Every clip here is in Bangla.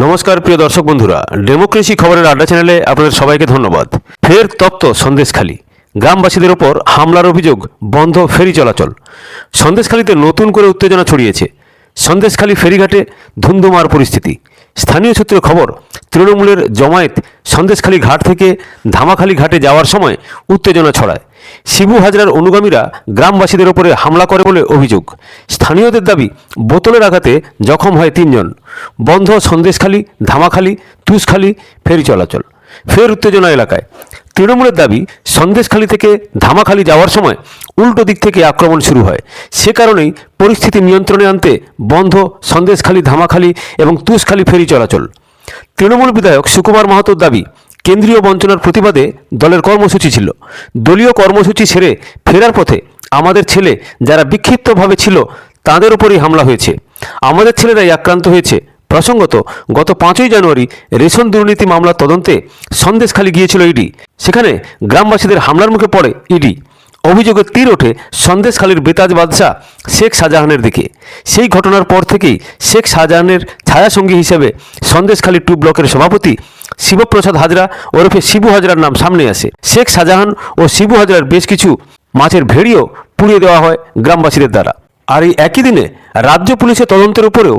নমস্কার, প্রিয় দর্শক বন্ধুরা। ডেমোক্রেসি খবরের আড্ডা চ্যানেলে আপনাদের সবাইকে ধন্যবাদ। ফের তপ্ত সন্দেশখালী। গ্রামবাসীদের ওপর হামলার অভিযোগ বন্ধ ফেরি চলাচল। সন্দেশখালীতে নতুন করে উত্তেজনা ছড়িয়েছে। সন্দেশখালী ফেরিঘাটে ধুমধুমার পরিস্থিতি। স্থানীয় সূত্রে খবর, তৃণমূলের জমায়েত সন্দেশখালী ঘাট থেকে ধামাখালী ঘাটে যাওয়ার সময় উত্তেজনা ছড়ায়। শিবু হাজরার অনুগামীরা গ্রামবাসীদের ওপরে হামলা করে বলে অভিযোগ। স্থানীয়দের দাবি, বোতলের আঘাতে জখম হয় তিনজন। বন্ধ সন্দেশখালী, ধামাখালী, তুষখালী ফেরি চলাচল। ফের উত্তেজনা এলাকায়। তৃণমূলের দাবি, সন্দেশখালী থেকে ধামাখালী যাওয়ার সময় উল্টো দিক থেকে আক্রমণ শুরু হয়। সে কারণেই পরিস্থিতি নিয়ন্ত্রণে আনতে বন্ধ সন্দেশখালী, ধামাখালী এবং তুষখালী ফেরি চলাচল। তৃণমূল বিধায়ক সুকুমার মাহাতোর দাবি, কেন্দ্রীয় বঞ্চনার প্রতিবাদে দলের কর্মসূচি ছিল। দলীয় কর্মসূচি ছেড়ে ফেরার পথে আমাদের ছেলে যারা বিক্ষিপ্তভাবে ছিল, তাদের উপরেই হামলা হয়েছে। আমাদের ছেলেরাই আক্রান্ত হয়েছে। প্রসঙ্গত, গত পাঁচই জানুয়ারি রেশন দুর্নীতি মামলার তদন্তে সন্দেশখালী গিয়েছিল ইডি। সেখানে গ্রামবাসীদের হামলার মুখে পড়ে ইডি। অভিযোগের তীর ওঠে সন্দেশখালীর বেতাজ বাদশাহ শেখ শাহজাহানের দিকে। সেই ঘটনার পর থেকেই শেখ শাহজাহানের ছায়াসঙ্গী হিসেবে সন্দেশখালী টু ব্লকের সভাপতি শিবপ্রসাদ হাজরা ওরফে শিবু হাজরার নাম সামনে আসে। শেখ শাহজাহান ও শিবু হাজরার বেশ কিছু মাছের ভেড়িও পুড়িয়ে দেওয়া হয় গ্রামবাসীদের দ্বারা। আর এই একই দিনে রাজ্য পুলিশের তদন্তের উপরেও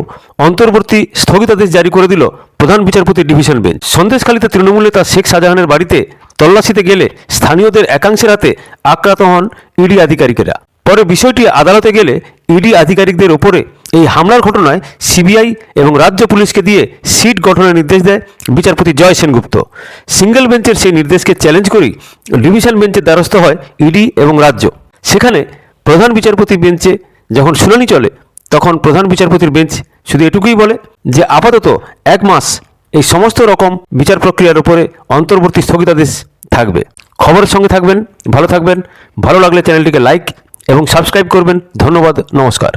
অন্তর্বর্তী স্থগিতাদেশ জারি করে দিল প্রধান বিচারপতি ডিভিশন বেঞ্চ। সন্দেশখালীতে তৃণমূল নেতা শেখ শাহজাহানের বাড়িতে তল্লাশিতে গেলে স্থানীয়দের একাংশের হাতে আক্রান্ত হন ইডি আধিকারিকেরা। পরে বিষয়টি আদালতে গেলে ইডি আধিকারিকদের ওপরে এই হামলার ঘটনায় সিবিআই এবং রাজ্য পুলিশকে দিয়ে সিট গঠনের নির্দেশ দেয় বিচারপতি জয় সেনগুপ্ত। সিঙ্গেল বেঞ্চের সেই নির্দেশকে চ্যালেঞ্জ করেই ডিভিশন বেঞ্চের দ্বারস্থ হয় ইডি এবং রাজ্য। সেখানে প্রধান বিচারপতি বেঞ্চে যখন শুনানি চলে, তখন প্রধান বিচারপতির বেঞ্চ শুধু এটুকুই বলে যে আপাতত এক মাস এই সমস্ত রকম বিচার প্রক্রিয়ার উপরে অন্তর্বর্তী স্থগিতাদেশ থাকবে। খবরের সঙ্গে থাকবেন, ভালো থাকবেন, ভালো লাগলে চ্যানেলটিকে লাইক এবং সাবস্ক্রাইব করবেন। ধন্যবাদ, নমস্কার।